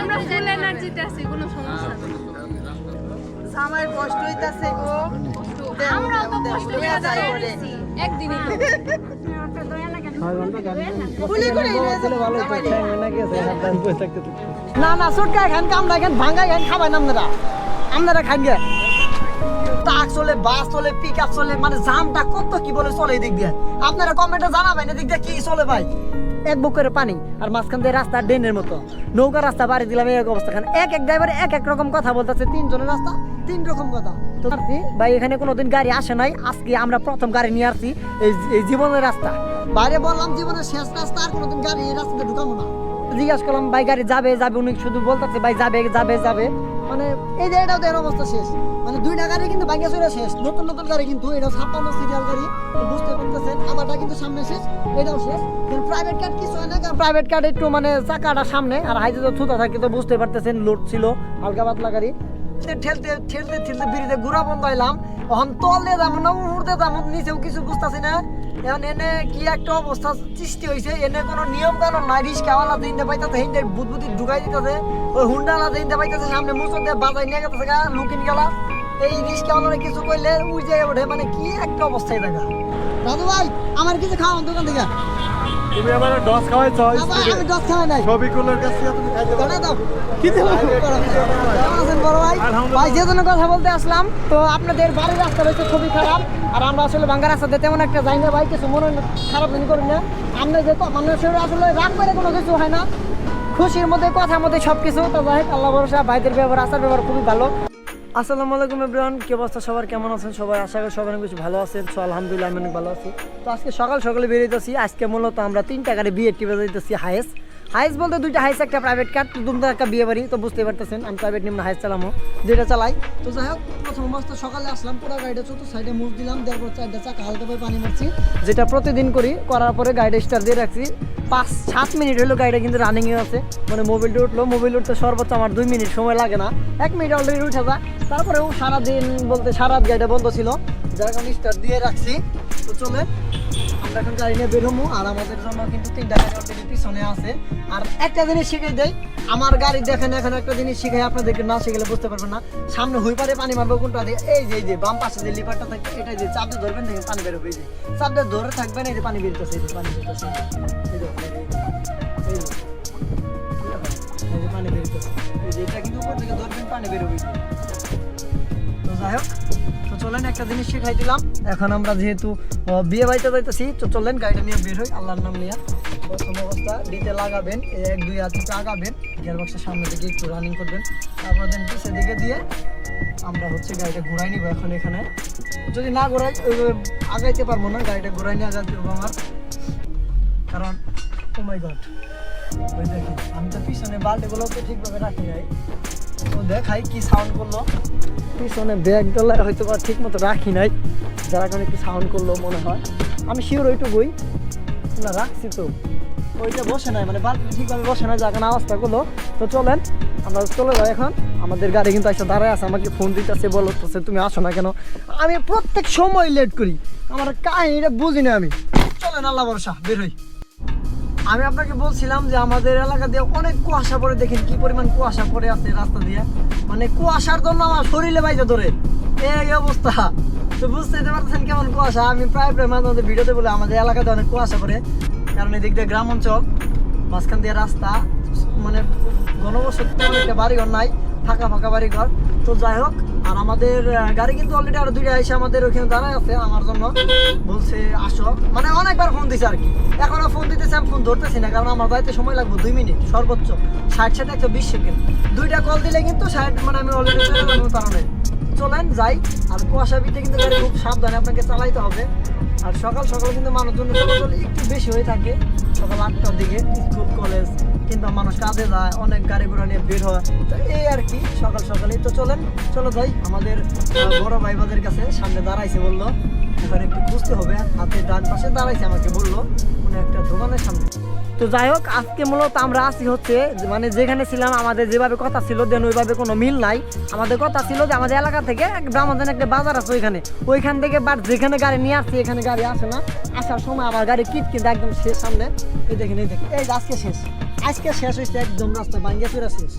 আমরা ফুল এনার্জিতে আছি কোনো সমস্যা নেই। আমার কষ্ট হইতাছে গো। তো কষ্ট। একদিনই। না না সুটকা খান কামড়া খান ভাঙ্গা খান খাবাই না আপনারা। আপনারা খান গে ট্রাক চলে বাস চলে পিক আপ চলে মানে জামটা কত কি বলে চলে এদিক দিয়ে। আপনারা কমেন্টে জানাবেন এদিক দিয়ে কি চলে ভাই। এক বুক করে পানি আর মাঝখান দিয়ে রাস্তা ড্রেনের মতো। নৌকা, রাস্তা, বাড়ি দিলাম, এই অবস্থা খান এক এক ড্রাইভার এক এক রকম কথা বলতেছে, তিনজনের রাস্তা তিন রকম কথা। তো ভাই, এখানে কোনোদিন গাড়ি আসে নাই, আজকে আমরা প্রথম গাড়ি নিয়ে আসছি এই জীবনের রাস্তা। বাইরে বললাম, জীবনের শেষ রাস্তা, আর কোনোদিন গাড়ি এই রাস্তাতে ঢুকাবো না। জিজ্ঞাসা করলাম, ভাই, গাড়ি যাবে যাবে? উনি শুধু বলতেছে, ভাই, যাবে যাবে যাবে। মানে এই যে এটাও এর অবস্থা শেষ। মানে দুইটা গাড়ি কিন্তু ভাঙ্গা চলে শেষ। নতুন নতুন গাড়ি কিন্তু এটা ছাপ্পান্ন সিরিয়াল গাড়ি বুঝতে পারতেছেন। আমারটা কিন্তু সামনে শেষ, এটাও শেষ। প্রাইভেট কার কিছু হয় না, কারণ প্রাইভেট কার একটু মানে চাকাটা সামনে, আর হাইতে তো থুতা থাকে, তো বুঝতে পারতেছেন লোড ছিল, হালকা পাতলা গাড়ি। ঠেলতে ঠেলতে ঠেলতে বিড়িতে ঘুরা বন্ধ হইলাম। এখন তল দিয়ে যাব, না উড়তে যাব, নিচেও কিছু বুঝতেছি না। এখন এনে কি একটা অবস্থা সৃষ্টি হয়েছে এনে কোনো নিয়ম কানুন নাই রিস্কাওয়ালা দিনতে পাইতেছে, হিন্দে বুদবুদি ঢুকাই দিতেছে, ওই হুন্ডালা দিনতে পাইতেছে, সামনে মুসর দিয়ে বাজাই নিয়ে গেছে গা, লুকিন গেলা। এই রিস্কাওয়ালারে কিছু কইলে উড়ে ওঠে মানে কি একটা অবস্থায় দেখা দাদু ভাই, আমার কিছু খাওয়ান দোকান থেকে। তুমি আমার ডস খাওয়াইছ বাবা, আমি খাওয়াই নাই। কাছে তুমি খাইতে ধরে দাও। কি দেবো আছেন বড় ভাই? ভাই যে জন্য কথা বলতে আসলাম তো আপনাদের বাড়ির রাস্তা রয়েছে খুবই খারাপ। আর আমরা আসলে রাস্তাতে তেমন একটা যাই না ভাই কিছু মনে খারাপ করি না। আমরা যে তো মানুষের আসলে রাগ করে কোনো কিছু হয় না। খুশির মধ্যে কথার মধ্যে সব কিছু তো যাই হোক, আল্লাহ ভরসা ভাইদের ব্যবহার আসার ব্যবহার খুবই ভালো। আসসালামু আলাইকুম ইব্রাহিম কি অবস্থা সবার? কেমন আছেন সবাই? আশা করি সবাই কিছু ভালো আছেন। সো, আলহামদুলিল্লাহ, আমি অনেক ভালো আছি। তো আজকে সকাল সকালে বেরিয়েছি আজকে মূলত আমরা তিনটা গাড়ি বিয়ে টিপে যেতেছি হাইস হাইস বলতে দুইটা হাইস একটা প্রাইভেট কার তো দুমদা একটা বিয়ে বাড়ি, তো বুঝতে পারতেছেন, আমি প্রাইভেট নিম্ন হাইস চালামো, যেটা চালাই। তো যাই হোক, প্রথম অবস্থা সকালে আসলাম, পুরো গাড়িটা চতুর্থ সাইডে মুখ দিলাম তারপর চারটা চাকা হালকা করে পানি মারছি, যেটা প্রতিদিন করি, করার পরে গাড়িটা স্টার দিয়ে রাখছি। পাঁচ, সাত মিনিট হলো গাড়িটা কিন্তু রানিংয়ে আছে মানে মোবাইলটা উঠল মোবাইল উঠতে সর্বোচ্চ আমার দুই মিনিট সময় লাগে না। এক মিনিট অলরেডি উঠে যায়, তারপরেও সারাদিন বলতে সারা গাড়িটা বন্ধ ছিল, যার কারণে স্টার দিয়ে রাখছি। তো চলে এখন গাড়ি নিয়ে বেরোবো আর আমাদের জন্য কিন্তু তিনটা গাড়ি পিছনে আছে। আর একটা জিনিস শিখে দেয় আমার গাড়ি দেখেন, এখন একটা জিনিস শিখাই আপনাদেরকে, না শিখলে বুঝতে পারবেন না। সামনে হুই পারে পানি মারবো, কোনটা দিয়ে? এই যে এই যে, বাম পাশে যে লিভারটা থাকবে এটা যে চাপ ধরবেন, দেখেন পানি বেরোবে এই যে। চাপ ধরে থাকবেন, এই যে পানি বেরোতেছে, এই যে পানি বেরোতেছে। পানি বেরোতেছে। এই যে, এটা কিন্তু উপর থেকে ধরবেন, পানি বেরোবে তো যাই হোক চলেন, একটা জিনিস শিখাই দিলাম। এখন আমরা যেহেতু বিয়ে বাড়িতে যাইতেছি, তো চলেন, গাড়িটা নিয়ে বের হই, আল্লাহর নাম নিয়ে। প্রথম অবস্থা, ডিতে লাগাবেন, এক, দুই হাত থেকে আগাবেন গিয়ার বক্সের সামনে দিকে একটু রানিং করবেন। তারপর দেন পিছের দিকে দিয়ে আমরা হচ্ছে গাড়িটা ঘুরাই নিব এখন এখানে। যদি না ঘোরাই আগাইতে পারব না, গাড়িটা ঘুরাই নিয়ে আগাতে হবে আমার। কারণ ও মাই গড ওই দেখেন, আমি তো পিছনে বাল্টিগুলো তো ঠিকভাবে রাখি তো দেখাই কি সাউন্ড করল? পিছনে ব্যাগ ডলার হয়তো বা ঠিক মতো রাখি নাই, যার কারণে একটু সাউন্ড করল মনে হয়। আমি শিওর ওইটুকুই, না, রাখছি তো। ওইটা বসে নাই মানে বাল্টি ঠিকভাবে বসে নাই, যার কারণে আওয়াজটা করল। তো চলেন, আমরা চলে যাই এখন। আমাদের গাড়ি কিন্তু এসে দাঁড়ায় আছে, আমাকে ফোন দিতেছে, বলতেছে, তুমি আসো না কেন? আমি প্রত্যেক সময় লেট করি। আমার কাহিনিটা বুঝি না আমি। চলেন, আল্লাহ ভরসা, বের হই। আমি আপনাকে বলছিলাম যে আমাদের এলাকা দিয়ে অনেক কুয়াশা পড়ে, দেখেন কি পরিমাণ কুয়াশা পড়ে আছে রাস্তা দিয়ে। মানে কুয়াশার জন্য আমার শরীরে বাইতে ধরে। এই অবস্থা। তো বুঝতে পারছেন কেমন কুয়াশা। আমি প্রায় প্রায় মাঝে মাঝে ভিডিওতে বলে, আমাদের এলাকাতে অনেক কুয়াশা পড়ে। কারণ এদিক দিয়ে গ্রাম অঞ্চল মাঝখান দিয়ে রাস্তা মানে ঘনবসতি একটা বাড়িঘর নাই, ফাঁকা ফাঁকা বাড়িঘর। তো যাই হোক, আর আমাদের গাড়ি কিন্তু অলরেডি আরও দুইটা এসে আমাদের ওখানে দাঁড়ায় আছে আমার জন্য। বলছে, আসো। মানে অনেকবার ফোন দিছে আর কি। এখনও ফোন দিতেছে, আমি ফোন ধরতেছি না, কারণ আমার যাইতে সময় লাগবে দুই মিনিট, সর্বোচ্চ। ষাট সাথে একশো বিশ সেকেন্ড। দুইটা কল দিলে কিন্তু ষাট মানে আমি অলরেডি কারণে। চলেন, যাই। আর কুয়াশা বিতে কিন্তু গাড়ি খুব সাবধানে আপনাকে চালাইতে হবে। আর সকাল সকাল কিন্তু মানুষজন চলাচল একটু বেশি হয়ে থাকে। সকাল আটটার দিকে, স্কুল, কলেজ কিংবা মানুষ কাজে যায়, অনেক গাড়ি ঘোড়া নিয়ে বের হয়। তো এই আর কি, সকাল সকালে তো চলেন। চলো যাই আমাদের বড় ভাই বাদের কাছে সামনে দাঁড়াইছে বলল। এখানে একটু খুঁজতে হবে, হাতে ডান পাশে দাঁড়াইছে আমাকে বলল মানে একটা দোকানের সামনে। তো যাই হোক, আজকে মূলত আমরা আসি হচ্ছে মানে যেখানে ছিলাম, আমাদের যেভাবে কথা ছিল, দেন ওইভাবে কোনো মিল নাই। আমাদের কথা ছিল যে আমাদের এলাকা থেকে ব্রাহ্মণ একটা বাজার আছে ওইখানে। ওইখান থেকে বাট যেখানে গাড়ি নিয়ে আসছি, এখানে গাড়ি আসে না। আসার সময় আমার গাড়ি কিট কিন্তু একদম শেষ সামনে। এই দেখেন এই দেখেন, এই আজকে শেষ। আজকে শেষ হয়েছে একদম রাস্তা ভাঙ্গে চুরা শেষ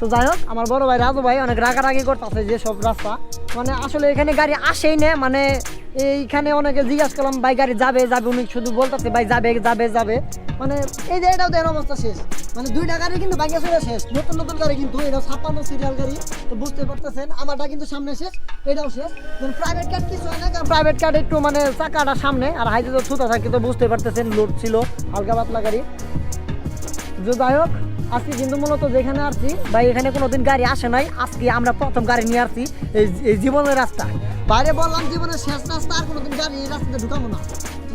তো যাই হোক, আমার বড় ভাই রাজু ভাই অনেক রাগারাগি করতেছে যে সব রাস্তা। মানে আসলে এখানে গাড়ি আসেই না মানে এইখানে অনেকে জিজ্ঞাসা করলাম, ভাই, গাড়ি যাবে যাবে? উনি শুধু বলতেছে, ভাই, যাবে যাবে যাবে। মানে এই যে এটাও দেন অবস্থা শেষ। মানে দুইটা গাড়ি কিন্তু ভাঙ্গে চুরা শেষ। নতুন নতুন গাড়ি কিন্তু এটা ছাপ্পান্ন সিরিয়াল গাড়ি। তো বুঝতে পারতেছেন, আমারটা কিন্তু সামনে শেষ, এটাও শেষ। প্রাইভেট কার কিছু হয় না, কারণ প্রাইভেট কার একটু মানে চাকাটা সামনে, আর হাইতে তো ছুতা থাকে, তো বুঝতে পারতেছেন লোড ছিল, হালকা পাতলা গাড়ি। যাই আজকে কিন্তু মূলত যেখানে আসছি ভাই এখানে কোনোদিন গাড়ি আসে নাই আজকে আমরা প্রথম গাড়ি নিয়ে আসছি এই জীবনের রাস্তা বাইরে বললাম জীবনের শেষ রাস্তা আর কোনোদিন গাড়ি এই রাস্তাতে ঢুকাবো না।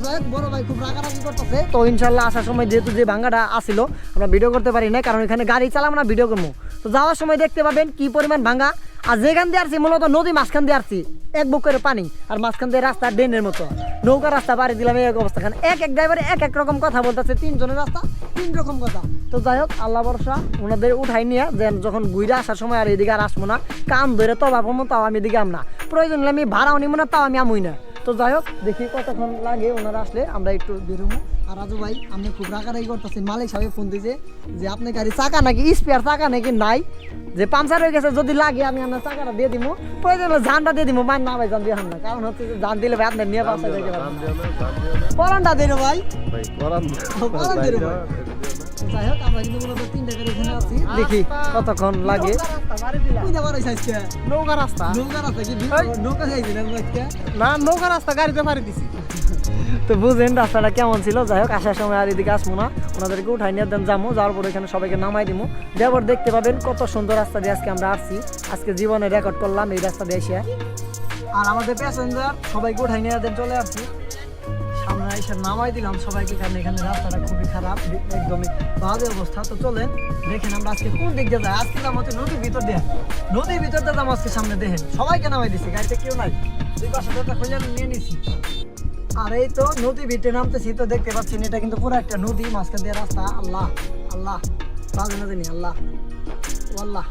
তো বড় ভাই খুব রাগারাগি করতেছে। তো ইনশাল্লাহ আসার সময় যেহেতু যে ভাঙ্গাটা আসিল আমরা ভিডিও করতে পারি না কারণ এখানে গাড়ি চালাবো না ভিডিও করব। তো যাওয়ার সময় দেখতে পাবেন কি পরিমাণ ভাঙ্গা আর যেখান দিয়ে আসছি মূলত নদী মাঝখান দিয়ে আসছি এক বুক করে পানি, আর মাঝখান দিয়ে রাস্তা ড্রেনের মতো। নৌকা রাস্তা বাড়ি দিলাম এই এক অবস্থা। কারণ এক এক ড্রাইভারে এক এক রকম কথা বলতেছে, তিনজনের রাস্তা তিন রকম কথা। তো যাই হোক, আল্লাহ বর্ষা ওনাদের উঠাই নিয়ে যে যখন ঘুরে আসার সময় আর এদিকে আর আসব না, কান ধরে তবা পাবো তাও আমি এদিকে আম না। প্রয়োজন হলে আমি ভাড়াও নিবো না, তাও আমি আমুই না। তো যাই হোক দেখি কতক্ষণ লাগে ওনারা আসলে আমরা একটু বেরোবো আর রাজু ভাই আপনি খুব রাগারাগি করতেছেন। মালিক সাহেব ফোন দিয়েছে যে আপনি গাড়ি চাকা নাকি স্পেয়ার চাকা নাকি নাই? যে পাংচার হয়ে গেছে যদি লাগে আমি আপনার চাকাটা দিয়ে দিব প্রয়োজন জানটা দিয়ে দিব মান না ভাই জান দিয়ে না। কারণ হচ্ছে জান দিলে ভাই আপনার নিয়ে পাংচার দেখে পরানটা দিল ভাই। করান দিল ভাই যাই হোক আমরা কিন্তু মূলত তিনটা গাড়ি এখানে আছি। দেখি কতক্ষণ লাগে। কই যাবার হইছে আজকে। নৌকা রাস্তা? নৌকা রাস্তা কি? নৌকা যাইছি না নৌকা রাস্তা গাড়িতে পারি দিছি। তো বুঝেন রাস্তাটা কেমন ছিল? যাই হোক আসার সময় আর এদিকে আসব না। ওনাদেরকে উঠাই নিয়ে দেন যাব। যাওয়ার পর এখানে সবাইকে নামাই দিব দেওয়ার দেখতে পাবেন কত সুন্দর রাস্তা দিয়ে আজকে আমরা আসছি। আজকে জীবনে রেকর্ড করলাম এই রাস্তা দিয়ে এসে। আর আমাদের প্যাসেঞ্জার সবাইকে উঠাই নিয়ে দেন চলে আসছি। সামনে এসে নামাই দিলাম সবাইকে, কারণ এখানে রাস্তাটা খুবই খারাপ, একদমই বাজে অবস্থা। তো চলেন, দেখেন আমরা আজকে কোন দিক দিয়ে যাই। আজকে নাম হচ্ছে নদীর ভিতর দিয়ে। নদীর ভিতর দিয়ে আজকে সামনে দেখেন, সবাইকে নামাই দিছি, গাড়িতে কেউ নাই। দুই পাশে দরজা খুলে নিয়ে নিছি। আর এই তো নদী ভিটে নামতেছি, তো দেখতে পাচ্ছেন এটা কিন্তু পুরো একটা নদী, মাঝখান দিয়ে রাস্তা। আল্লাহ আল্লাহ, বাজে না জানি, আল্লাহ আল্লাহ।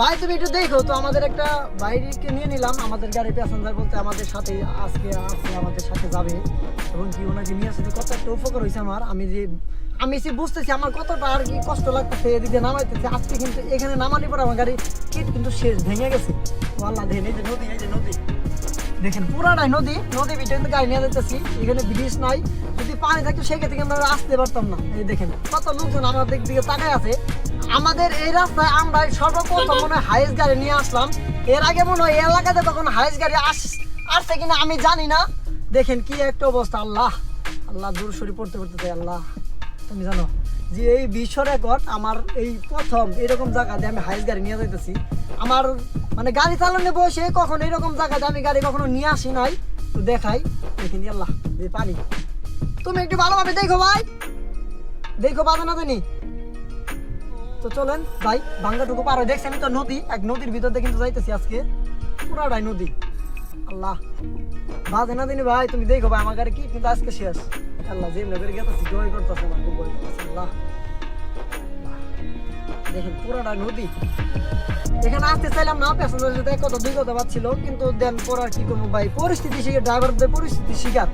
ভাই, তুমি একটু দেখো তো, আমাদের একটা বাইরেকে নিয়ে নিলাম। আমাদের গাড়ি প্যাসেঞ্জার বলতে আমাদের সাথে আজকে আজকে আমাদের সাথে যাবে। এবং কি ওনাকে নিয়ে আসতে কত একটা উপকার হয়েছে আমার। আমি যে, আমি সে বুঝতেছি, আমার কতটা আর কি কষ্ট লাগতেছে, এদিকে নামাইতেছে। আজকে কিন্তু এখানে নামানি পরে আমার গাড়ি কিন্তু শেষ ভেঙে গেছে। আল্লাহ এই যে নদী, এই যে নদী। দেখেন, পুরাটাই নদী নদী ভিতরে কিন্তু গাড়ি নিয়ে যেতেছি এখানে ব্রিজ নাই। যদি পানি থাকতো সেক্ষেত্রে কিন্তু আমরা আসতে পারতাম না। এই দেখেন, কত লোকজন আমাদের দিকে তাকায় আছে। আমাদের এই রাস্তায় আমরা সর্বপ্রথম মনে হয় গাড়ি নিয়ে আসলাম। এর আগে মনে হয় এলাকাতে তখন হাইস গাড়ি আস, আসছে কিনা আমি জানি না। দেখেন কি একটা অবস্থা, আল্লাহ। আল্লাহ, দূর সরি পড়তে পড়তে চাই আল্লাহ। তুমি জানো যে এই বিশ্ব রেকর্ড আমার এই প্রথম এরকম জায়গাতে আমি হাইস গাড়ি নিয়ে যাইতেছি। আমার মানে গাড়ি চালানো বসে কখন এরকম জায়গাতে আমি গাড়ি কখনো নিয়ে আসি নাই, তো দেখাই দেখিনি আল্লাহ পানি। তুমি একটু ভালোভাবে দেখো ভাই। দেখো বাধা না জানি। তো চলেন ভাই বাংলাটুকু পার দেখছেন তো নদী, এক নদীর ভিতর দিয়ে কিন্তু যাইতেছি আজকে। পুরাটাই নদী। আল্লাহ, বাজে না দিনি ভাই, তুমি দেখো ভাই, আমার গাড়ি কি কিন্তু আজকে শেষ। আল্লাহ যে নগরে গেতেছি, জয় করতেছে আমার আল্লাহ। দেখেন, পুরাটা নদী। এখানে আসতে চাইলাম না প্যাসেঞ্জার সাথে কত বিগত পাচ্ছিল কিন্তু দেন কি করব ভাই? পরিস্থিতি শিখে ড্রাইভারদের পরিস্থিতি শিকার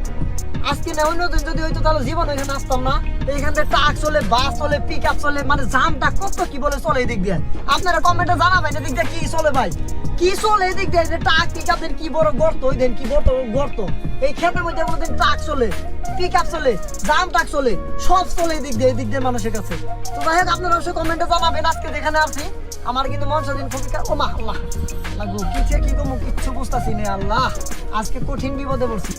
আজকে না, অন্য দিন যদি হয়তো তাহলে জীবন এখানে আসতাম না। এইখান থেকে ট্রাক চলে বাস চলে পিক চলে মানে জামটা কত কি বলে চলে এদিক দিয়ে। আপনারা কমেন্টে জানাবেন, এদিক দিয়ে কি চলে ভাই? কি চলে এদিক দিয়ে? ট্রাক পিক কি বড় গর্ত? ওই দেন কি গর্ত গর্ত? এই ক্ষেতের মধ্যে ট্রাক চলে পিক আপ চলে ট্রাক চলে, সব চলে এদিক দিয়ে এদিক দিয়ে মানুষের কাছে। তো যাই হোক আপনারা অবশ্যই কমেন্টে আজকে যেখানে আছি। আমার কিন্তু মন সেদিন খুবই ও মা আল্লাহ। কিছু কি কমু কিচ্ছু বুঝতেছি আল্লাহ। আজকে কঠিন বিপদে পড়ছি।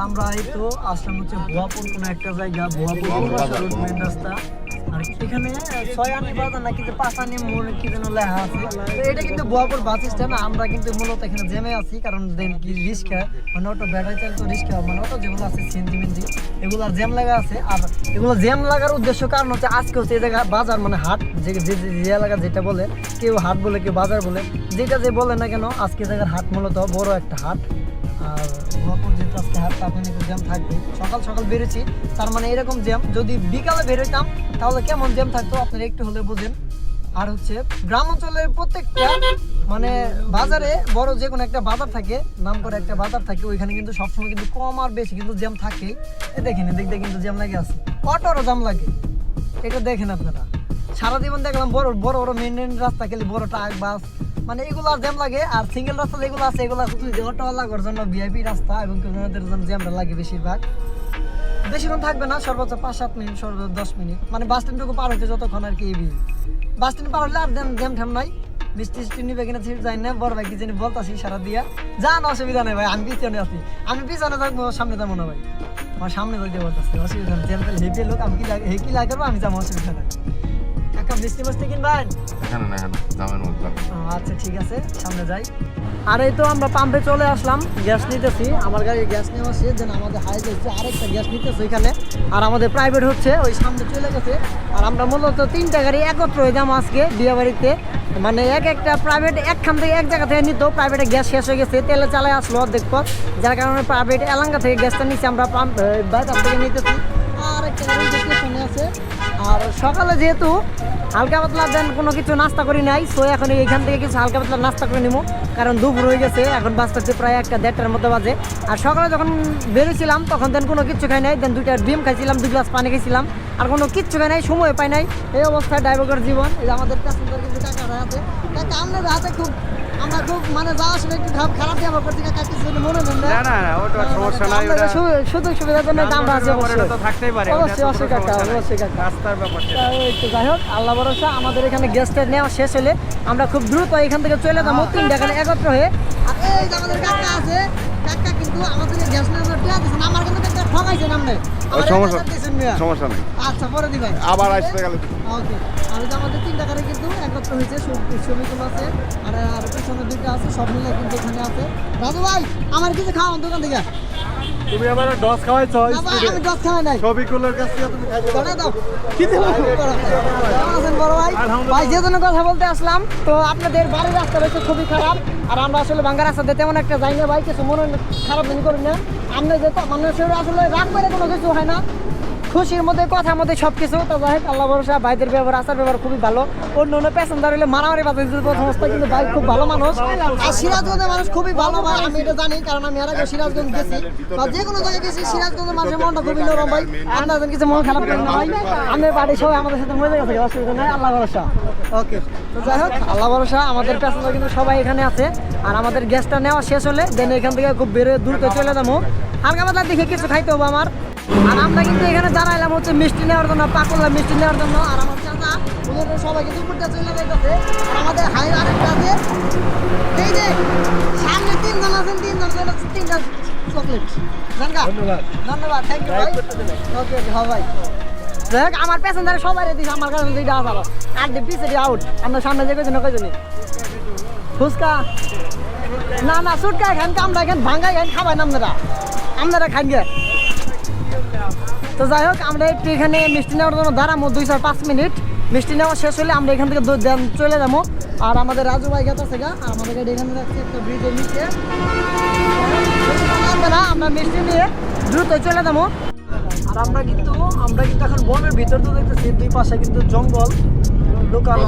আমরা এই তো আসলাম হচ্ছে ভুয়াপুর কোনো একটা জায়গা ভুয়াপুর মেন রাস্তা। আর এখানে ছয় আনি বাজার নাকি যে পাঁচ আনি মোড় কি যেন লেখা আছে। তো এটা কিন্তু ভুয়াপুর বাস স্ট্যান্ড আমরা কিন্তু মূলত এখানে জেমে আছি কারণ দেন কি রিক্সা মানে অটো ব্যাটারি চালিত রিক্সা মানে অটো যেগুলো আছে সিএনজি মিনজি এগুলো জ্যাম লাগা আছে। আর এগুলো জ্যাম লাগার উদ্দেশ্য কারণ হচ্ছে আজকে হচ্ছে এই জায়গা বাজার মানে হাট যে যে যে- যে এলাকা যেটা বলে কেউ হাট বলে কেউ বাজার বলে যেটা যে বলে না কেন আজকে জায়গার হাট মূলত বড় একটা হাট। আর ভরপুর যেহেতু আজকে হাট তখন একটু জ্যাম থাকবে। সকাল সকাল বেরোছি তার মানে এরকম জ্যাম যদি বিকালে বেরোতাম তাহলে কেমন জ্যাম থাকতো? আপনারা একটু হলে বুঝেন। আর হচ্ছে, গ্রাম অঞ্চলের প্রত্যেকটা মানে বাজারে বড় যে কোনো একটা বাজার থাকে, নাম করে একটা বাজার থাকে, ওইখানে কিন্তু সবসময় কিন্তু কম আর বেশি কিন্তু জ্যাম থাকে এ দেখেন দেখতে কিন্তু জ্যাম লাগে আছে। অটোরও জ্যাম লাগে। এটা দেখেন আপনারা। সারা জীবন দেখলাম বড় বড় বড় মেন মেন রাস্তা খেলে বড় ট্রাক, বাস মানে এগুলো জ্যাম লাগে। আর সিঙ্গেল রাস্তা যেগুলো আছে, এগুলো শুধু অটো লাগার জন্য ভিআইপি রাস্তা এবং ওনাদের জন্য জ্যামটা লাগে বেশিরভাগ। বেশিক্ষণ থাকবে না, সর্বোচ্চ পাঁচ সাত মিনিট, সর্বোচ্চ দশ মিনিট। মানে বাস স্ট্যান্ডটুকু পার হইতে যতক্ষণ আর কি ভিড় বাস স্ট্যান্ড পার হলে আর জ্যাম জ্যাম ঠ্যাম নাই। মিষ্টি টিষ্টি নিবে কিনা ঠিক যাই না, বড় ভাই কি জানি বলতাছি সারা দিয়া যান অসুবিধা নেই ভাই, আমি পিছনে আছি। আমি পিছনে থাকব, সামনে যাব না ভাই। আমার সামনে যাইতে বলতেছে অসুবিধা নেই। জ্যাম হেঁটে লোক, আমি কি লাগে হে কি লাগে করব আমি যাব, অসুবিধা নেই। কাকা মিষ্টি মিষ্টি কিনবেন এখানে না এখানে দামের মধ্যে। আচ্ছা ঠিক আছে সামনে যাই। আর এই তো আমরা পাম্পে চলে আসলাম গ্যাস নিতেছি। আমার গাড়ি গ্যাস নেওয়া শেষ দেন আমাদের হাই হচ্ছে আরেকটা গ্যাস নিতেছে ওইখানে আর আমাদের প্রাইভেট হচ্ছে ওই সামনে চলে গেছে। আর আমরা মূলত তিনটা গাড়ি একত্র হয়ে যাব আজকে বিয়ে বাড়িতে। মানে এক একটা প্রাইভেট একখান থেকে এক জায়গা থেকে নিত প্রাইভেটে গ্যাস শেষ হয়ে গেছে তেলে চালায় আসলো অর্ধেক পথ। যার কারণে প্রাইভেট এলাঙ্গা থেকে গ্যাসটা নিচ্ছি আমরা পাম্প বাইপাস থেকে নিতেছি। আর একটা গাড়ি আছে। আর সকালে যেহেতু হালকা পাতলা দেন, কোনো কিছু নাস্তা করি নাই। সো এখন এইখান থেকে কিছু হালকা পাতলা নাস্তা করে নিবো কারণ দুপুর রয়ে গেছে, এখন বাজতেছে প্রায় একটা দেড়টার মতো বাজে। আর সকালে যখন বেরোছিলাম তখন দেন কোনো কিছু খাই নাই। দেন দুইটা ডিম খাইছিলাম, দুই গ্লাস পানি খাইছিলাম। আর কোনো কিচ্ছু খাই নাই, সময় পাই নাই। এই অবস্থায় ড্রাইভারের জীবন। এই আমাদের প্যাসেঞ্জার কিন্তু টাকা কাকা আমাদের হাতে খুব আমরা খুব মানে যাওয়ার সময় একটু খারাপ খারাপ ব্যবহার করছি কাকা মনে নেন না না না ওটা সমস্যা নাই ওটা সুযোগ সুবিধার জন্য দাম আছে ব্যাপার, তো অবশ্যই থাকতেই পারে অবশ্যই অবশ্যই কাকা অবশ্যই কাকা রাস্তার ব্যাপার তা যাই হোক আল্লাহ ভরসা আমাদের এখানে গেস্টের নেওয়া শেষ হলে আমরা খুব দ্রুত এখান থেকে চলে যাব তিনটা এখানে একত্র হয়ে। এই আমাদের কাকা আছে কাকা কিন্তু আমাদের গ্যাস আমার কিন্তু কাকা ঠকাইছেন আপনি। সমস্যা- এক হাজার দিয়েছেন মিয়া। সমস্যা নেই। আচ্ছা পরে দিবেন। আবার আসতে গেলে ওকে আর এই যে আমাদের তিনটা গাড়ি কিন্তু একত্র হয়েছে শ্রমিক আছে আর আর পিছনে দুইটা আছে সব মিলে কিন্তু এখানে আছে। রাজু ভাই আমার কিছু খাওয়ান দোকান থেকে। তুমি আমার ডস খাওয়াইছ আমি দশ খাওয়াই নাই। ছবিগুলোর কাছ থেকে তুমি খাইতে দাও কি আছেন বড় ভাই? ভাই যে জন্য কথা বলতে আসলাম তো আপনাদের বাড়ির রাস্তা রয়েছে খুবই খারাপ আর আমরা আসলে ভাঙ্গা রাস্তাতে তেমন একটা যাই না ভাই কিছু মনে খারাপ মনে করি না। আমরা যে মানুষের আসলে রাগ কোনো কিছু হয় না। খুশির মধ্যে কথা মধ্যে সব কিছু তো যাই আল্লাহ ভরসা, ভাইদের ব্যবহার আসার ব্যবহার খুবই ভালো। অন্য অন্য প্যাসেঞ্জার হলে মারামারি বাজে দিতে প্রথম অবস্থায় কিন্তু ভাই খুব ভালো মানুষ। আর সিরাজগঞ্জের মানুষ খুবই ভালো, ভাই, আমি এটা জানি, কারণ আমি আর আগে সিরাজগঞ্জ গেছি। বা যে কোনো জায়গায় গেছি, সিরাজগঞ্জের মানুষের মনটা খুবই নরম, ভাই। আপনাদের কিছু মন খারাপ করেন না, ভাই। আমাদের বাড়ি সবাই আমাদের সাথে মজা গেছে অসুবিধা নাই আল্লাহ ভরসা। ওকে। তো যাই হোক, আল্লাহ ভরসা, আমাদের প্যাসেঞ্জার কিন্তু সবাই এখানে আছে। আর আমাদের গ্যাসটা নেওয়া শেষ হলে দেন এখান থেকে খুব বেরোয় দ্রুত চলে যাব। হালকা পাতলা দেখে কিছু খাইতে হবে আমার। আর আমরা কিন্তু এখানে দাঁড়াইলাম হচ্ছে মিষ্টি নেওয়ার জন্য পাকড়লা মিষ্টি নেওয়ার জন্য। আর আমার চাচা ওদের সবাই কিন্তু উপরটা চলে যাইতেছে। আর আমাদের আরেকটা আছে। এই যে সামনে তিনজন আছেন তিনজন চলে তিনটা চকলেট ধন্যবাদ। ধন্যবাদ থ্যাংক ইউ ভাই। ওকে ওকে হ্যাঁ ভাই। দেখ আমার প্যাসেঞ্জার সবাই দিস আমার কাছে দুইটা আসালো আর দি পিছে আউট আমরা সামনে যে কইছি না ফুচকা? না না সুটকা খান কামড়া খান ভাঙ্গা খান খাবাই না আপনারা। আপনারা খান গে। তো যাই হোক আমরা একটু এখানে মিষ্টি নেওয়ার জন্য দাঁড়াবো দুই চার পাঁচ মিনিট। মিষ্টি নেওয়া শেষ হলে আমরা এখান থেকে চলে যাব। আর আমাদের রাজু ভাই গেছে গা আর আমাদের গাড়ি এখানে রাখছে একটা ব্রিজের নিচে। আমরা মিষ্টি নিয়ে দ্রুত চলে যাব। আর আমরা কিন্তু আমরা কিন্তু এখন বনের ভিতর তো দেখতেছি দুই পাশে কিন্তু জঙ্গল লোকাল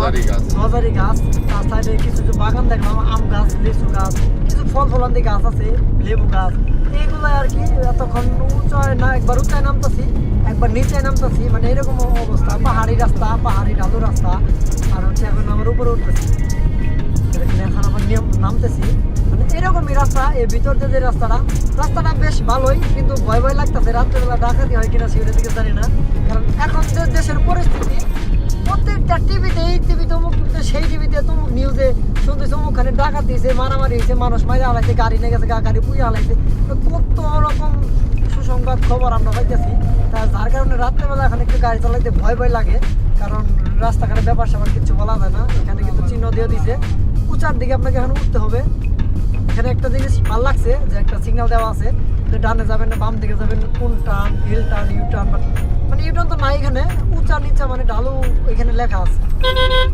গজারি গাছ। গাছ। তার সাইডে কিছু কিছু বাগান দেখলাম আম গাছ লিচু গাছ কিছু ফল ফলান্তি গাছ আছে লেবু গাছ। এইগুলো আর কি, এতক্ষণ উঁচায় না, একবার উঁচায় নামতেছি, একবার নিচে নামতেছি মানে এরকম অবস্থা, পাহাড়ি রাস্তা, পাহাড়ি ঢালু রাস্তা, আর হচ্ছে এখন আমার উপরে উঠতেছি। এখন আবার নিয়ম নামতেছি। মানে এরকমই রাস্তা এই ভিতর যে রাস্তাটা রাস্তাটা বেশ ভালোই, কিন্তু ভয় ভয় লাগতেছে, রাত্রেবেলা ডাকাতি হয় কিনা সেটা দিকে জানি না। কারণ এখন যে দেশের পরিস্থিতি প্রত্যেকটা টিভিতে এই টিভিতে অমুক টিভিতে সেই টিভিতে তমুক নিউজে শুনতেছে অমুকখানে ডাকাত দিয়েছে মারামারি হয়েছে মানুষ মাইরা হালাইছে, গাড়ি নিয়ে গেছে গাড়ি পুড়িয়ে হালাইছে। কত রকম সুসংবাদ খবর আমরা পাইতেছি। তা যার কারণে রাত্রেবেলা এখানে একটু গাড়ি চালাইতে ভয় ভয় লাগে, কারণ রাস্তাঘাটে ব্যাপার স্যাপার কিছু বলা যায় না। এখানে কিন্তু চিহ্ন দিয়ে দিছে। উঁচার দিকে আপনাকে এখন উঠতে হবে। এখানে একটা জিনিস ভালো লাগছে যে একটা সিগন্যাল দেওয়া আছে। যে ডানে যাবেন না, বাম দিকে যাবেন কোন turn hill turn U turn মানে ইউ তো নাই এখানে। উঁচা নিচা মানে ঢালু এখানে লেখা আছে।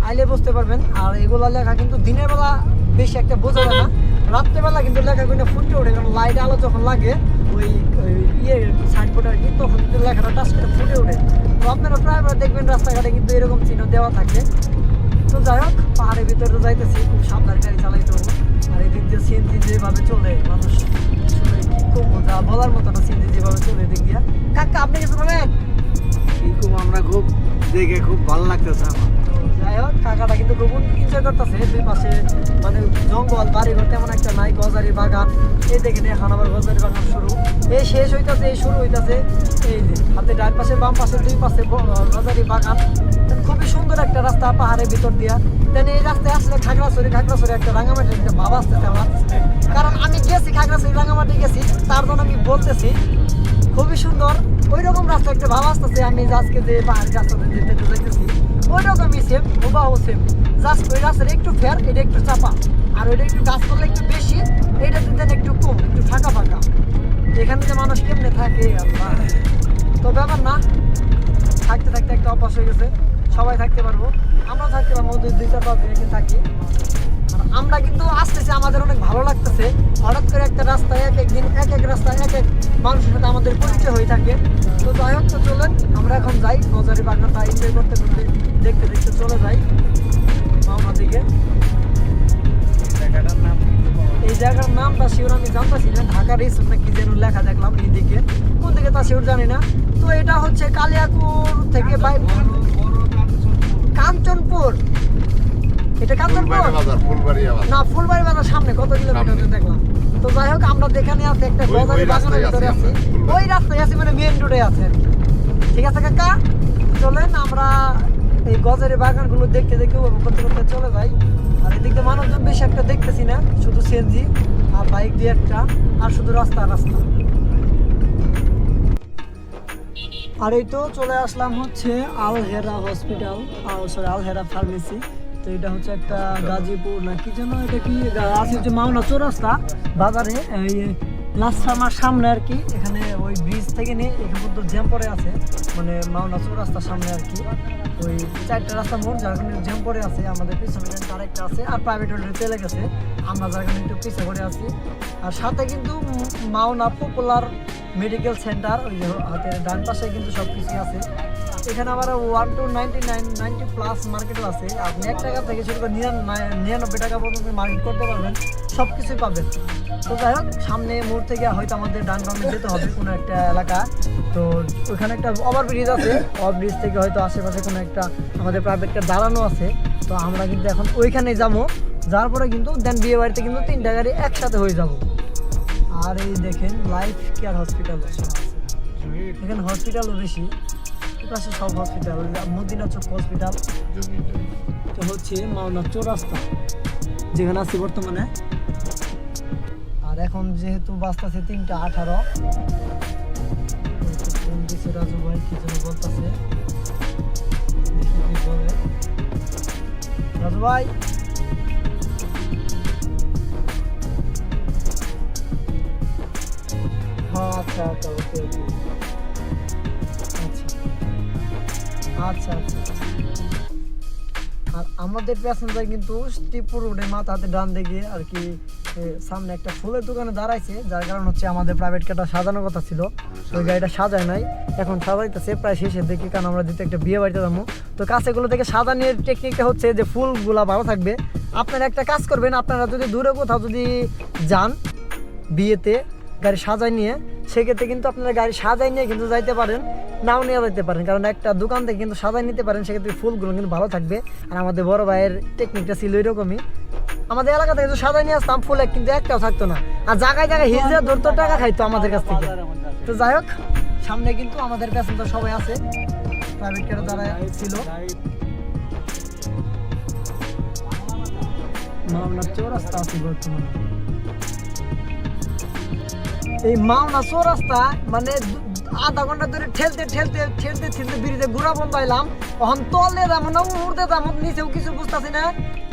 আইলে বুঝতে পারবেন। আর এগুলা লেখা কিন্তু দিনের বেলা বেশি একটা বোঝা যায় না। রাত্রেবেলা কিন্তু লেখা কিন্তু ফুটে ওঠে। কারণ লাইট আলো যখন লাগে, ওই ইয়ে সাইনবোর্ড আর কি, তখন কিন্তু লেখাটা টাচ ফুটে ওঠে। তো আপনারা প্রায় দেখবেন রাস্তাঘাটে কিন্তু এরকম চিহ্ন দেওয়া থাকে। তো যাই হোক, পাহাড়ের ভিতরে তো যাইতেছি, খুব সাবধানে গাড়ি চালাইতে হবে। আর এই দিক দিয়ে সিএনজি যেভাবে চলে, মানুষ আসলে কি বলার মতো না সিএনজি যেভাবে চলে এদিক দিয়ে। কাকা, আপনি কিছু বলেন? এরকম আমরা খুব দেখে খুব ভালো লাগতেছে আমার। যাই হোক, কাকাটা কিন্তু খুব এনজয় করতেছে। দুই পাশে মানে জঙ্গল তেমন একটা নাই গজারি বাগান। এই আবার গজারি বাগান শুরু। এই শেষ হইতাছে, এই শুরু হইতাছে। এই যে, হাতে ডান পাশে, বাম পাশে, দুই পাশে গজারি বাগান। খুবই সুন্দর একটা রাস্তা, পাহাড়ের ভিতর দিয়া। দেন এই রাস্তায় আসলে খাগড়াছড়ি খাগড়াছড়ি একটা রাঙামাটির একটা ভাব আসতেছে আমার। কারণ আমি গেছি, খাগড়াছড়ি, রাঙামাটি গেছি। তার জন্য আমি বলতেছি, খুবই সুন্দর। ওই রকম রাস্তা একটা ভাব আসতেছে, আমি আজকে যে পাহাড়ি রাস্তাতে যেতে যাইতেছি ওই রকমই সেম হুবাহু সেম জাস্ট ওই রাস্তাটা একটু ফের এটা একটু চাপা। আর ওইটা একটু গাছপালা একটু বেশি, এইটা দিতেন একটু কম, একটু ফাঁকা ফাঁকা। এখানে যে মানুষ কেমনে থাকে তো ব্যাপার না, থাকতে থাকতে একটা অভ্যাস হয়ে গেছে, সবাই থাকতে পারব। আমরা থাকতে পারব, দুই দুই চার পাঁচ দিন থাকি। আমরা কিন্তু আসতেছি আমাদের অনেক ভালো লাগতেছে। হঠাৎ করে একটা রাস্তায় এক এক দিন এক এক রাস্তায় এক এক মানুষের সাথে আমাদের পরিচয় হয়ে থাকে। তো যাই হোক তো চলেন আমরা এখন যাই। নজারি বাগানটা এনজয় করতে করতে দেখতে দেখতে চলে যাই। মামা দিকে। এই জায়গার নামটা শিওর আমি জানতেছি না ঢাকার এই না কি যেন লেখা দেখলাম এই দিকে কোন দিকে তা শিওর জানি না। তো এটা হচ্ছে কালিয়াকুর থেকে বাই কাঞ্চনপুর। এটা আবার না ফুলবাড়ি বাজার সামনে কত কিলোমিটার দেখলাম। তো যাই হোক আমরা যেখানে আছি একটা গজারি বাগানের ভিতরে আছি। ওই রাস্তায় আছি মানে মেন রোডে আছে। ঠিক আছে কাকা? চলেন আমরা এই গজারি বাগানগুলো দেখতে দেখতে উপভোগ করতে করতে চলে যাই। আর এদিকে মানুষজন বেশি একটা দেখতেছি না শুধু সিএনজি আর বাইক দিয়ে একটা আর শুধু রাস্তা রাস্তা। আর এই তো চলে আসলাম হচ্ছে Alhera hospital sorry Alhera pharmacy তো এটা হচ্ছে একটা গাজীপুর না কি যেন এটা কি আছে হচ্ছে মাওনা চৌরাস্তা বাজারে, এই লাস্টামার সামনে আর কি, এখানে ওই ব্রিজ থেকে নিয়ে এখানে পর্যন্ত জ্যাম পড়ে আছে মানে মাওনা চৌরাস্তার সামনে আর কি। ওই চারটা রাস্তা মোড়, যার কারণে জ্যাম পড়ে আছে, আমাদের পিছনে কিন্তু আরেকটা আছে, আর প্রাইভেট হোটেল চলে গেছে, আমরা যার কারণে একটু পিছিয়ে পড়ে আছি। আর সাথে কিন্তু মাওনা পপুলার মেডিকেল সেন্টার ওই যে হাতের ডান পাশে কিন্তু সব কিছু আছে। এখানে আবার one two ninety nine ninety plus মার্কেটও আছে। আপনি এক টাকা থেকে শুরু করে নিরান- নিরানব্বই টাকা পর্যন্ত মার্কেট করতে পারবেন সব কিছুই পাবেন। তো যাই হোক, সামনে মোড় থেকে হয়তো আমাদের ডান বামে যেতে হবে কোনো একটা এলাকা। তো ওখানে একটা ওভারব্রিজ আছে। ওভারব্রিজ থেকে হয়তো আশেপাশে কোনো একটা আমাদের প্রাইভেটটা দাঁড়ানো আছে। তো আমরা কিন্তু এখন ওইখানে যাব। যার পরে কিন্তু দেন বিয়ে বাড়িতে কিন্তু তিনটা গাড়ি একসাথে হয়ে যাব। আর এই দেখেন লাইফ কেয়ার হসপিটাল এখানে হসপিটালও বেশি। এই পাশে সব হসপিটাল মদিনা চোখ হসপিটাল তো হচ্ছে মাওনা চৌরাস্তা, যেখানে আছি বর্তমানে। আর এখন যেহেতু বাঁচতেছে তিনটা আঠারো রাজু ভাই কি যেন বলতেছে রাজু ভাই? হ্যাঁ আচ্ছা আচ্ছা ওকে ওকে। আচ্ছা আচ্ছা আচ্ছা। আর আমাদের প্যাসেঞ্জার কিন্তু ত্রিপুর রোডে মাথা হাতে ডান দিকে আর কি সামনে একটা ফুলের দোকানে দাঁড়াইছে, যার কারণ হচ্ছে আমাদের প্রাইভেট কারটা সাজানোর কথা ছিল। ওই গাড়িটা সাজায় নাই, এখন সাজাইতেছে, প্রায় শেষের দিকে, কারণ আমরা যেতে একটা বিয়ে বাড়িতে যাব। তো কাছেগুলো থেকে সাজানোর টেকনিকটা হচ্ছে যে ফুলগুলা ভালো থাকবে। আপনারা একটা কাজ করবেন, আপনারা যদি দূরে কোথাও যদি যান বিয়েতে গাড়ি সাজায় নিয়ে, সেক্ষেত্রে কিন্তু আপনারা গাড়ি সাজায় নিয়ে কিন্তু যাইতে পারেন। নাও নিয়ে যাইতে পারেন, কারণ একটা দোকান থেকে কিন্তু সাজাই নিতে পারেন, সেক্ষেত্রে ফুলগুলো কিন্তু ভালো থাকবে। আর আমাদের বড় ভাইয়ের টেকনিকটা ছিল এরকমই। আমাদের এলাকা থেকে সাজাই নিয়ে আসতাম, ফুল এক কিন্তু একটাও থাকতো না। আর জায়গায় জায়গায় হিজড়া ধরতো, টাকা খাইতো আমাদের কাছ থেকে। তো যাই হোক, সামনে কিন্তু আমাদের প্যাসেঞ্জার সবাই আছে। প্রাইভেট কারে যারা ছিল। মামলা চৌরাস্তা আছে বর্তমানে। এই মাওনা চৌরাস্তা মানে আধা ঘণ্টা ধরে ঠেলতে ঠেলতে ঠেলতে ঠেলতে বিড়িতে ঘুরা বন্ধ হইলাম তখন তলে তেমন উড়তে তেমন নিচেও কিছু বুঝতেছি না।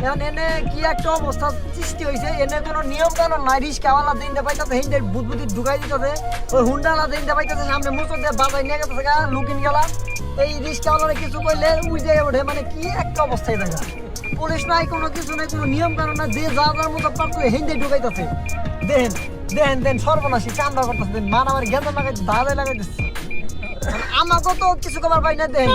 এখন এনে কি একটা অবস্থা সৃষ্টি হয়েছে এনে কোনো নিয়ম কানুন নাই রিস্কাওয়ালা দিন পাইতেছে হিন্দে বুদবুদি ঢুকাই দিতেছে, ওই হুন্ডালা দিন পাইতেছে, সামনে মুচো দিয়ে বাজাই নিয়ে গেছে লুকিন গেলা। এই রিস্কাওয়ালারে কিছু কইলে উই যায় ওঠে মানে কি একটা অবস্থায় দেখা। পুলিশ নাই, কোনো কিছু নাই, কোনো নিয়ম কানুন না যে যা যার মতো পারতো হিন্দে ঢুকাইতেছে। দেন দেন দেন, সর্বনাশী, কামড়া করতেছে, দেন মান আমার গেঁদা লাগাই দাদা লাগাইতেছে আমাকে তো কিছু কবার পাই না, দেন।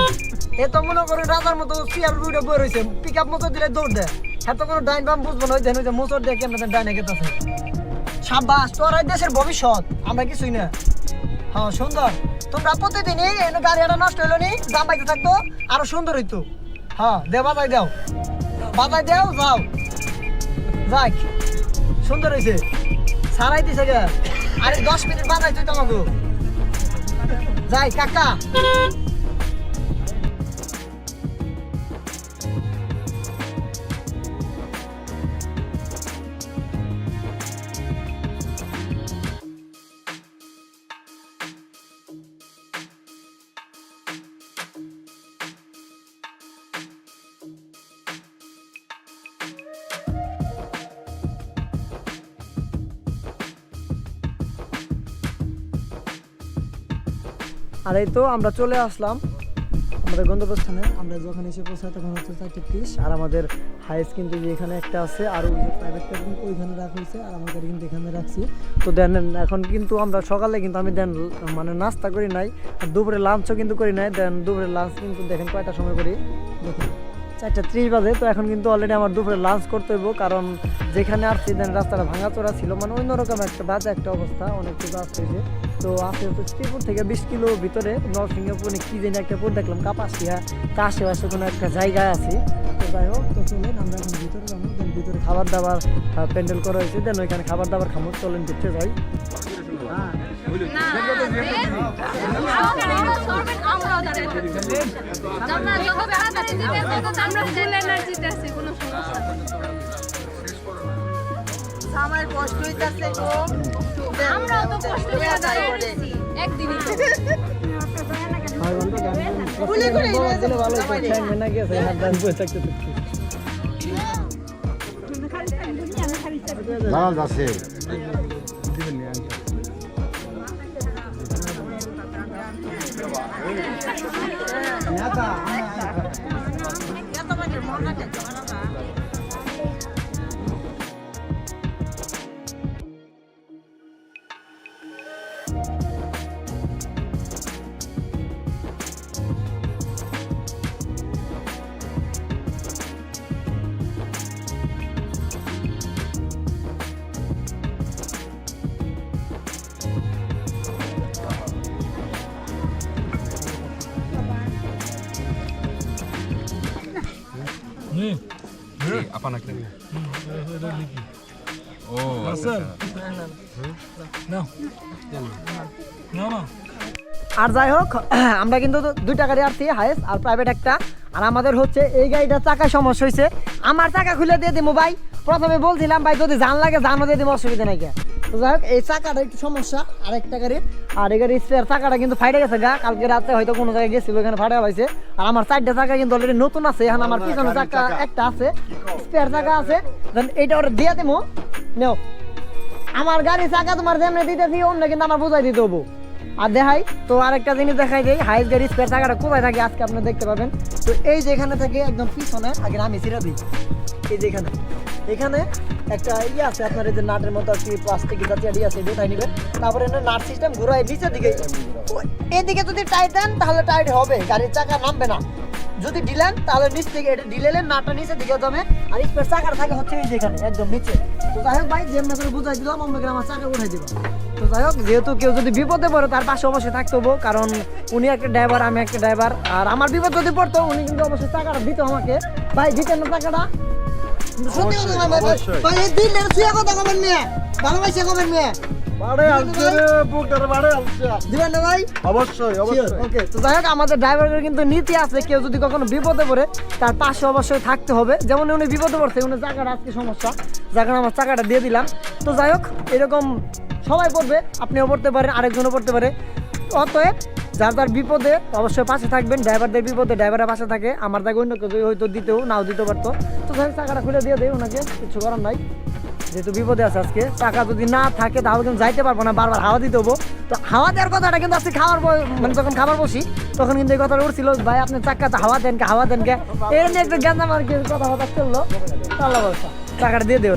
এ তো মনে করেন রাজার মতো চেয়ার উঠে বই রয়েছে পিক আপ মোটর দিলে দৌড় দেয়। হ্যাঁ তো কোনো ডাইন বাম বুঝব না, ওই দেন ওই যে মোটর দিয়ে কেমন ডাইনে গেতেছে। সাব্বাস, তোরা দেশের ভবিষ্যৎ, আমরা কিছুই না। হ্যাঁ সুন্দর। তোমরা প্রতিদিনই এনে গাড়িটা নষ্ট হইল নি দাম বাইতে থাকতো, আরও সুন্দর হইতো। হ্যাঁ দে বাজাই দাও। বাজাই দাও, যাও। যাক, সুন্দর হয়েছে সারাই দিছে গে। আরে দশ মিনিট বাজাই তুই তোমাকে যাই কাকা। এই তো আমরা চলে আসলাম আমাদের গন্তব্যস্থানে। আমরা যখন এসে পৌঁছাই তখন হচ্ছে চারটে ত্রিশ আর আমাদের হাইস কিন্তু এখানে একটা আছে, আর ওই যে প্রাইভেটটা কিন্তু ওইখানে রাখা হয়েছে, আর আমাদের কিন্তু এখানে রাখছি। তো দেন, এখন কিন্তু আমরা সকালে কিন্তু আমি দেন মানে নাস্তা করি নাই, আর দুপুরে লাঞ্চও কিন্তু করি নাই। দেন, দুপুরে লাঞ্চ কিন্তু দেখেন কয়টা সময় করি? দেখেন। চারটা ত্রিশ বাজে, তো এখন কিন্তু অলরেডি আমার দুপুরে লাঞ্চ করতে হইব, কারণ যেখানে আসছি দেন রাস্তাটা ভাঙাচোরা ছিল মানে অন্যরকম একটা বাজে একটা অবস্থা, অনেক কিছু আসছে যে। তো আসতে হচ্ছে শ্রীপুর থেকে বিশ কিলো ভিতরে, নরসিংহপুর কি জানি একটা পুর দেখলাম, কাপাসিয়া, তা আশেপাশে কোনো একটা জায়গায় আছি। তো যাই হোক, তো চলেন, আমরা এখন ভিতরে যাব দেন ভিতরে খাবার দাবার প্যান্ডেল করা হয়েছে দেন ওইখানে খাবার দাবার খামো, চলেন ভিতরে যাই। দিতে আমরা ফুল এনার্জিতে আছি কোনো সমস্যা নেই। কষ্ট হইতাছে গো। আমরাও তো কষ্ট করে দাঁড়িয়েছি একদিনই। তো। করে দিলে ভালো হতো ঠ্যাং না গেছে হাত দান বসে থাকতে থাকতে। দাঁড়াল আছে 皆さん。আর যাই হোক আমরা কিন্তু দুইটা গাড়ি আসছি হাইস আর প্রাইভেট একটা। আর আমাদের হচ্ছে এই গাড়িটা চাকায় সমস্যা হয়েছে আমার চাকা খুলে দিয়ে দিবো ভাই। প্রথমে বলছিলাম ভাই যদি জান লাগে জানও দিয়ে দিব অসুবিধা নাই তো যাই হোক এই চাকাটা একটু সমস্যা আর একটা গাড়ির আর এই গাড়ির স্পেয়ার চাকাটা কিন্তু ফাইটে গেছে গা। কালকে রাতে হয়তো কোনো জায়গায় গেছিল ওখানে ফাটা হয়েছে। আর আমার চারটা চাকা কিন্তু অলরেডি নতুন আছে এখন আমার পিছনে চাকা একটা আছে। স্পেয়ার চাকা আছে। এইটা ওটা দিয়ে দেবো নেও। আমার গাড়ি চাকা তোমার যেমনি দিতেছি অন্য কিন্তু আমার বুঝাই দিতে হব। আর দেখাই, তো আরেকটা জিনিস দেখাই যে হাইস গাড়ি স্পেয়ার থাকাটা কোথায় থাকে আজকে আপনি দেখতে পাবেন। তো এই যে এখানে থেকে একদম পিছনে, আগে আমি ছিঁড়া দিই। এই যে এখানে। এখানে একটা ইয়ে আছে, আপনার এই যে নাটের মতো আর কি প্লাস্টিক জাতীয় ইয়ে আছে তারপরে এখানে নাট সিস্টেম নিচের দিকে। এদিকে যদি টাইট দেন, তাহলে টাইট হবে, গাড়ির চাকা নামবে না। যদি ডিলেন তাহলে নিচ থেকে এটা নাটটা নিচের দিকে যাবে আর স্পেয়ার চাকাটা থাকে হচ্ছে এই যে এখানে, একদম নিচে। তো যাই হোক ভাই বুঝাই দিলাম আমরা আমার চাকা উঠাই দিব তো যাই হোক, যেহেতু কেউ যদি বিপদে পড়ে, তার পাশে অবশ্যই থাকতে হব, কারণ উনি একটা ড্রাইভার আমি একটা ড্রাইভার আর আমার বিপদ যদি পড়তো, উনি কিন্তু অবশ্যই টাকাটা দিত আমাকে। ভাই দিতেন না টাকাটা সত্যি কথা ভাই, ভাই, ভাই, ভাই, এই দিলেন, কথা কবেন মেয়ে ভালোবাসে কবেন মেয়ে বাড়ে আসছে বুকটার বাড়ে আসছে। দিবেন না ভাই? অবশ্যই অবশ্যই। ওকে তো যাই হোক আমাদের ড্রাইভারের কিন্তু নীতি আছে কেউ যদি কখনো বিপদে পড়ে তার পাশে অবশ্যই থাকতে হবে। যেমন উনি বিপদে পড়ছে উনি আজকে সমস্যা যার আমার চাকাটা দিয়ে দিলাম। তো যাই হোক এরকম সবাই পড়বে আপনিও পড়তে পারেন আরেকজনও পড়তে পারে। অতএব যার যার বিপদে অবশ্যই পাশে থাকবেন, ড্রাইভারদের বিপদে ড্রাইভারের পাশে থাকে, আমার জায়গায় অন্য কেউ হয়তো দিতেও নাও দিতে পারতো। তো হোক চাকাটা খুলে দিয়ে দেয় ওনাকে, কিছু করার নাই। যেহেতু বিপদে আছে আজকে, টাকা যদি না থাকে তাহলে কিন্তু যাইতে পারব না, বারবার হাওয়া দিতে হব। তো হাওয়া দেওয়ার কথাটা কিন্তু আজকে খাওয়ার মানে যখন খাবার বসি, তখন কিন্তু এই কথাটা উঠছিল, ভাই, আপনি চাকাতে হাওয়া দেন কে, হাওয়া দেন কে? এর নিয়ে একটু কি কথা কথা চলল। আল্লাহ টাকাটা দিয়ে দেও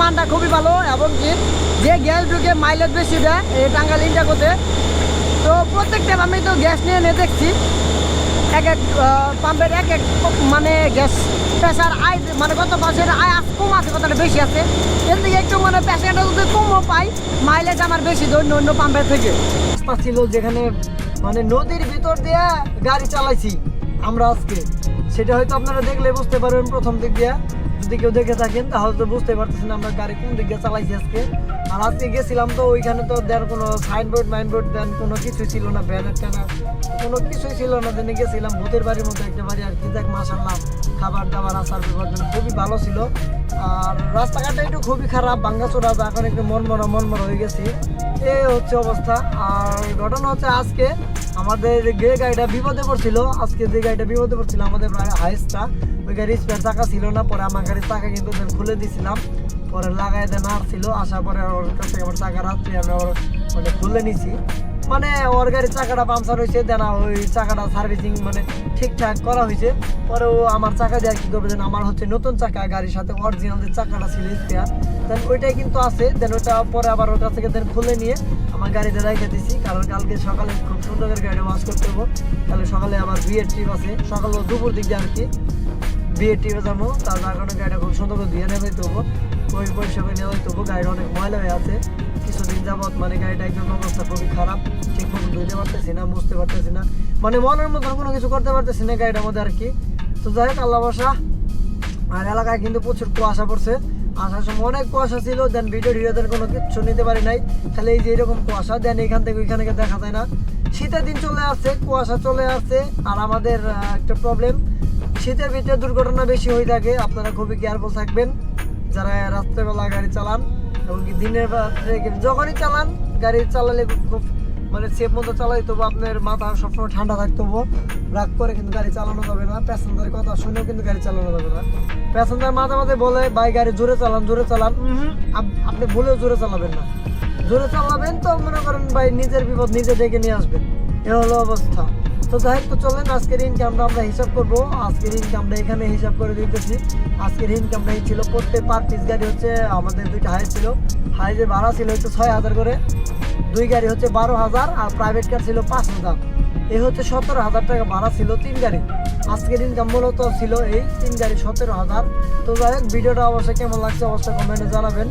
মানটা খুবই ভালো এবং কি যে গ্যাস ঢুকে মাইলেজ বেশি দেয়, এই টাঙ্গাল ইন্টাকোতে তো প্রত্যেকটা আমি তো গ্যাস নিয়ে নিয়ে দেখছি। এক এক পাম্পের এক এক মানে গ্যাস প্রেশার আয় মানে কত পার্সেন্ট আয় কম আছে কতটা বেশি আছে। এর থেকে একটু মানে প্রেশারটা যদি কমও পাই মাইলেজ আমার বেশি অন্য অন্য পাম্পের থেকে। ছিল যেখানে মানে নদীর ভিতর দিয়ে গাড়ি চালাইছি আমরা আজকে। সেটা হয়তো আপনারা দেখলে বুঝতে পারবেন প্রথম দিক দিয়ে। যদি কেউ দেখে থাকেন, তাহলে তো বুঝতে পারতেছেন আমরা গাড়ি কোন দিকে চালাইছি আজকে। আর আজকে গেছিলাম তো ওইখানে তো দেন কোনো সাইনবোর্ড মাইনবোর্ড দেন, কোনো কিছুই ছিল না ব্যানার ট্যানার কোনো কিছুই ছিল না দিনে গেছিলাম ভূতের বাড়ির মতো একটা বাড়ি আর কি। দেখ মাসাল্লাহ খাবার দাবার আসার বিবর্তন খুবই ভালো ছিল। আর রাস্তাঘাটটা একটু খুবই খারাপ, ভাঙ্গাচোরা, তো এখন একটু মনমরা মনমরা হয়ে গেছি। এই হচ্ছে অবস্থা। আর ঘটনা হচ্ছে আজকে আমাদের যে গাড়িটা বিপদে পড়ছিল, আজকে যে গাড়িটা বিপদে পড়ছিল, আমাদের প্রায় হাইসটা, ওই গাড়ির স্পেয়ার চাকা ছিল না, পরে আমার গাড়ির চাকা কিন্তু খুলে দিয়েছিলাম পরে লাগাই দেন আর ছিল, আসার পরে ওর কাছে আমার চাকা রাত্রি আমি ওর মানে খুলে নিছি। মানে ওর গাড়ির চাকাটা পাংচার হয়েছে দেন ওই চাকাটা সার্ভিসিং মানে ঠিকঠাক করা হয়েছে। পরে ও আমার চাকা দিয়ে কি করবে দেন আমার হচ্ছে নতুন চাকা, গাড়ির সাথে অরিজিনাল যে চাকাটা ছিল স্পেয়ার দেন ওইটাই কিন্তু আছে। দেন ওটা পরে আবার ওর কাছ থেকে দেন খুলে নিয়ে আমার গাড়িতে রেখে দিছি। কারণ কালকে সকালে খুব সুন্দর করে গাড়িটা ওয়াশ করতে হব। তাহলে সকালে আমার বিয়ের ট্রিপ আছে। সকাল দুপুর দিক দিয়ে আর কি বিয়ের ট্রিপে যাব। তার কারণে গাড়িটা খুব সুন্দর করে ধুয়ে নেবে তবু ওই পরিষেবা নেওয়া তবু গাড়িটা অনেক ময়লা হয়ে আছে। যাবত মানে গাড়িটা একদম অবস্থা খুবই খারাপ। ঠিক মতো ধুইতে পারতেছি না বুঝতে পারতেছি না। মানে মনের মতন কোনো কিছু করতে পারতেছি না গাড়িটার মধ্যে আর কি। তো যাই হোক, আল্লাহ বসা আর এলাকায় কিন্তু প্রচুর কুয়াশা পড়ছে। আসার সময় অনেক কুয়াশা ছিল, দেন ভিডিও ভিডিওদের কোনো কিচ্ছু নিতে পারি নাই। খালি এই যে এরকম কুয়াশা, দেন এখান থেকে ওইখানে দেখা যায় না। শীতের দিন চলে আসছে, কুয়াশা চলে আসছে। আর আমাদের একটা প্রবলেম শীতের ভিতরে দুর্ঘটনা বেশি হয়ে থাকে। আপনারা খুবই কেয়ারফুল থাকবেন। যারা রাত্রেবেলা গাড়ি চালান এমনকি দিনের রাত্রে যখনই চালান, গাড়ি চালালে খুব মানে সেফ মতো চালাই, তবু আপনার মাথা সবসময় ঠান্ডা থাকতে হব। রাগ করে কিন্তু গাড়ি চালানো যাবে না প্যাসেঞ্জারের কথা শুনেও কিন্তু গাড়ি চালানো যাবে না। প্যাসেঞ্জার মাঝে মাঝে বলে, ভাই, গাড়ি জোরে চালান জোরে চালান। আপনি বলেও জোরে চালাবেন না। জোরে চালাবেন তো মনে করেন, ভাই, নিজের বিপদ নিজে ডেকে নিয়ে আসবেন। এ হলো অবস্থা। তো যাই হোক, তো চলেন, আজকের ইনকামটা আমরা হিসাব করব। আজকের ইনকামটা এখানে হিসাব করে দিতেছি। আজকের ইনকামটা এই ছিল প্রত্যেক পার পিস গাড়ি হচ্ছে আমাদের দুইটা হাই ছিল। হাইজের ভাড়া ছিল হচ্ছে ছয় হাজার করে। দুই গাড়ি হচ্ছে বারো হাজার আর প্রাইভেট কার ছিল পাঁচ হাজার। এ হচ্ছে সতেরো হাজার টাকা ভাড়া ছিল তিন গাড়ি। আজকের ইনকাম মূলত ছিল এই তিন গাড়ি সতেরো হাজার। তো যাই হোক, ভিডিওটা অবশ্যই কেমন লাগছে অবশ্যই কমেন্টে জানাবেন।